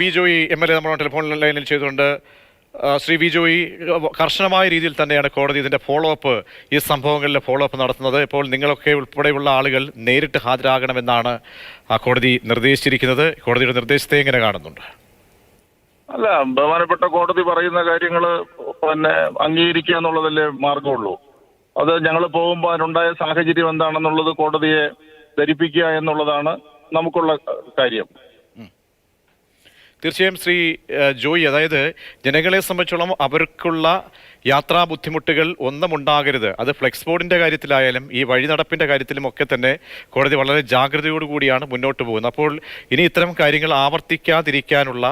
V Joy M L A നമ്മുടെ telephone ലൈനിൽ ചെയ്തുകൊണ്ട് ശ്രീ വി ജോയി കർശനമായ രീതിയിൽ തന്നെയാണ് കോടതി ഇതിന്റെ ഫോളോ അപ്പ് ഈ സംഭവങ്ങളിലെ ഫോളോ അപ്പ് നടത്തുന്നത്. ഇപ്പോൾ നിങ്ങളൊക്കെ ഉൾപ്പെടെയുള്ള ആളുകൾ നേരിട്ട് ഹാജരാകണമെന്നാണ് ആ കോടതി നിർദ്ദേശിച്ചിരിക്കുന്നത്. കോടതിയുടെ നിർദ്ദേശത്തെ എങ്ങനെ കാണുന്നുണ്ട്? അല്ല ബഹുമാനപ്പെട്ട കോടതി പറയുന്ന കാര്യങ്ങൾ പിന്നെ അംഗീകരിക്കുക എന്നുള്ളതല്ലേ മാർഗമുള്ളൂ അത് ഞങ്ങൾ പോകുമ്പോൾ അതിനുണ്ടായ സാഹചര്യം എന്താണെന്നുള്ളത് കോടതിയെ ധരിപ്പിക്കുക എന്നുള്ളതാണ് നമുക്കുള്ള കാര്യം. തീർച്ചയായും ശ്രീ ജോയി അതായത് ജനങ്ങളെ സംബന്ധിച്ചോളം അവർക്കുള്ള യാത്രാ ബുദ്ധിമുട്ടുകൾ ഒന്നും ഉണ്ടാകരുത്. അത് ഫ്ലെക്സ് ബോർഡിന്റെ കാര്യത്തിലായാലും ഈ വഴി നടപ്പിന്റെ കാര്യത്തിലും ഒക്കെ തന്നെ കോടതി വളരെ ജാഗ്രതയോടുകൂടിയാണ് മുന്നോട്ട് പോകുന്നത്. അപ്പോൾ ഇനി ഇത്തരം കാര്യങ്ങൾ ആവർത്തിക്കാതിരിക്കാനുള്ള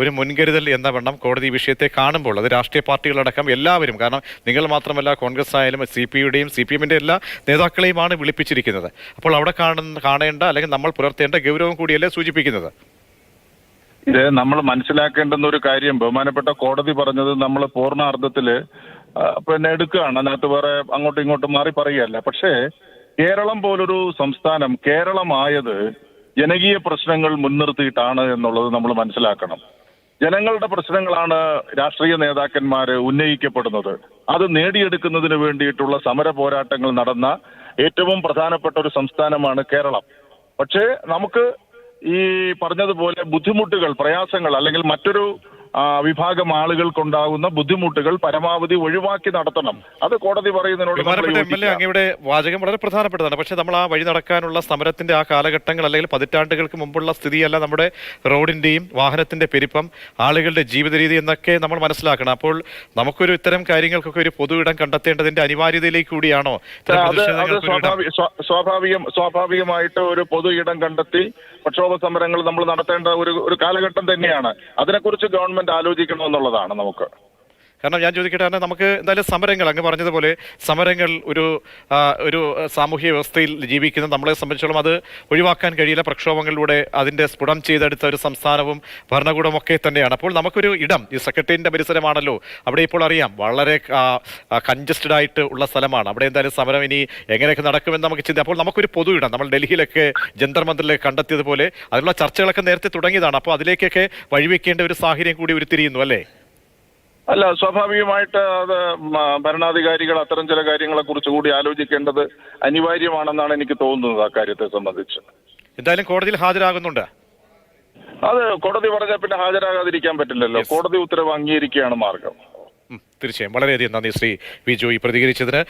ഒരു മുൻകരുതൽ എന്ന വണ്ണം കോടതി വിഷയത്തെ കാണുമ്പോൾ അത് രാഷ്ട്രീയ പാർട്ടികളടക്കം എല്ലാവരും കാരണം നിങ്ങൾ മാത്രമല്ല കോൺഗ്രസ് ആയാലും സി പി യുടെയും സി പി എമ്മിന്റെ എല്ലാ നേതാക്കളെയുമാണ് വിളിപ്പിച്ചിരിക്കുന്നത്. അപ്പോൾ അവിടെ കാണുന്ന കാണേണ്ട അല്ലെങ്കിൽ നമ്മൾ പുലർത്തേണ്ട ഗൗരവം കൂടിയല്ലേ സൂചിപ്പിക്കുന്നത്. ഇത് നമ്മൾ മനസ്സിലാക്കേണ്ടുന്ന ഒരു കാര്യം ബഹുമാനപ്പെട്ട കോടതി പറഞ്ഞത് നമ്മൾ പൂർണ അർത്ഥത്തിൽ ആ, പിന്നെ എടുക്കുകയാണ്. അതിനകത്ത് വേറെ അങ്ങോട്ടും ഇങ്ങോട്ടും മാറി പറയുകയല്ല. പക്ഷേ കേരളം പോലൊരു സംസ്ഥാനം കേരളമായത് ജനകീയ പ്രശ്നങ്ങൾ മുൻനിർത്തിയിട്ടാണ് എന്നുള്ളത് നമ്മൾ മനസ്സിലാക്കണം. ജനങ്ങളുടെ പ്രശ്നങ്ങളാണ് രാഷ്ട്രീയ നേതാക്കന്മാര് ഉന്നയിക്കപ്പെടുന്നത്. അത് നേടിയെടുക്കുന്നതിന് വേണ്ടിയിട്ടുള്ള സമര പോരാട്ടങ്ങൾ നടന്ന ഏറ്റവും പ്രധാനപ്പെട്ട ഒരു സംസ്ഥാനമാണ് കേരളം. പക്ഷേ നമുക്ക് ഈ പറഞ്ഞതുപോലെ ബുദ്ധിമുട്ടുകൾ പ്രയാസങ്ങൾ അല്ലെങ്കിൽ മറ്റൊരു വിഭാഗം ആളുകൾക്കുണ്ടാകുന്ന ബുദ്ധിമുട്ടുകൾ പരമാവധി ഒഴിവാക്കി നടത്തണം. അത് കോടതി പറയുന്നതിനോട് നമ്മൾ ബഹുമാനപ്പെട്ട എം എൽ എ അങ്ങയുടെ വാചകം വളരെ പ്രധാനപ്പെട്ടതാണ്. പക്ഷേ നമ്മൾ ആ വഴി നടക്കാനുള്ള സമരത്തിന്റെ ആ കാലഘട്ടങ്ങൾ അല്ലെങ്കിൽ പതിറ്റാണ്ടുകൾക്ക് മുമ്പുള്ള സ്ഥിതിയല്ല നമ്മുടെ റോഡിന്റെയും വാഹനത്തിന്റെ പെരുപ്പം ആളുകളുടെ ജീവിത രീതി എന്നൊക്കെ നമ്മൾ മനസ്സിലാക്കണം. അപ്പോൾ നമുക്കൊരു ഇത്തരം കാര്യങ്ങൾക്കൊക്കെ ഒരു പൊതു ഇടം കണ്ടെത്തേണ്ടതിന്റെ അനിവാര്യതയിലേക്ക് കൂടിയാണോ? സ്വാഭാവികം സ്വാഭാവികമായിട്ട് ഒരു പൊതു ഇടം കണ്ടെത്തി പ്രക്ഷോഭ സമരങ്ങൾ നമ്മൾ നടത്തേണ്ട ഒരു ഒരു കാലഘട്ടം തന്നെയാണ്. അതിനെക്കുറിച്ച് ഗവൺമെന്റ് ആലോചിക്കണമെന്നുള്ളതാണ് നമുക്ക്. കാരണം ഞാൻ ചോദിക്കട്ടെ കാരണം നമുക്ക് എന്തായാലും സമരങ്ങൾ അങ്ങ് പറഞ്ഞതുപോലെ സമരങ്ങൾ ഒരു ഒരു സാമൂഹ്യ വ്യവസ്ഥയിൽ ജീവിക്കുന്ന നമ്മളെ സംബന്ധിച്ചോളം അത് ഒഴിവാക്കാൻ കഴിയില്ല. പ്രക്ഷോഭങ്ങളിലൂടെ അതിന്റെ സ്ഫുടം ചെയ്തെടുത്ത ഒരു സംസ്ഥാനവും ഭരണകൂടവും ഒക്കെ തന്നെയാണ്. അപ്പോൾ നമുക്കൊരു ഇടം ഈ സെക്രട്ടേറിയറ്റിന്റെ പരിസരമാണല്ലോ. അവിടെ ഇപ്പോൾ അറിയാം വളരെ കൺജസ്റ്റഡ് ആയിട്ട് ഉള്ള സ്ഥലമാണ്. അവിടെ എന്തായാലും സമരം ഇനി എങ്ങനെയൊക്കെ നടക്കുമെന്ന് നമുക്ക് ചിന്ത അപ്പോൾ നമുക്കൊരു പൊതു ഇടം നമ്മൾ ഡൽഹിയിലൊക്കെ ജന്തർ മന്ദിറിലൊക്കെ കണ്ടെത്തിയതുപോലെ അതിനുള്ള ചർച്ചകളൊക്കെ നേരത്തെ തുടങ്ങിയതാണ്. അപ്പോൾ അതിലേക്കൊക്കെ വഴിവെക്കേണ്ട ഒരു സാഹചര്യം കൂടി ഉരുത്തിരിയുന്നു അല്ലേ? അല്ല സ്വാഭാവികമായിട്ട് അത് ഭരണാധികാരികൾ അത്തരം ചില കാര്യങ്ങളെ കുറിച്ച് കൂടി ആലോചിക്കേണ്ടത് അനിവാര്യമാണെന്നാണ് എനിക്ക് തോന്നുന്നത് ആ കാര്യത്തെ സംബന്ധിച്ച്. എന്തായാലും കോടതിയിൽ ഹാജരാകുന്നുണ്ട്. അത് കോടതി പറഞ്ഞാൽ പിന്നെ ഹാജരാകാതിരിക്കാൻ പറ്റില്ലല്ലോ. കോടതി ഉത്തരവ് അംഗീകരിക്കുകയാണ് മാർഗം. തീർച്ചയായും. വളരെയധികം നന്ദി ശ്രീ വി ജോയി പ്രതികരിച്ചതിന്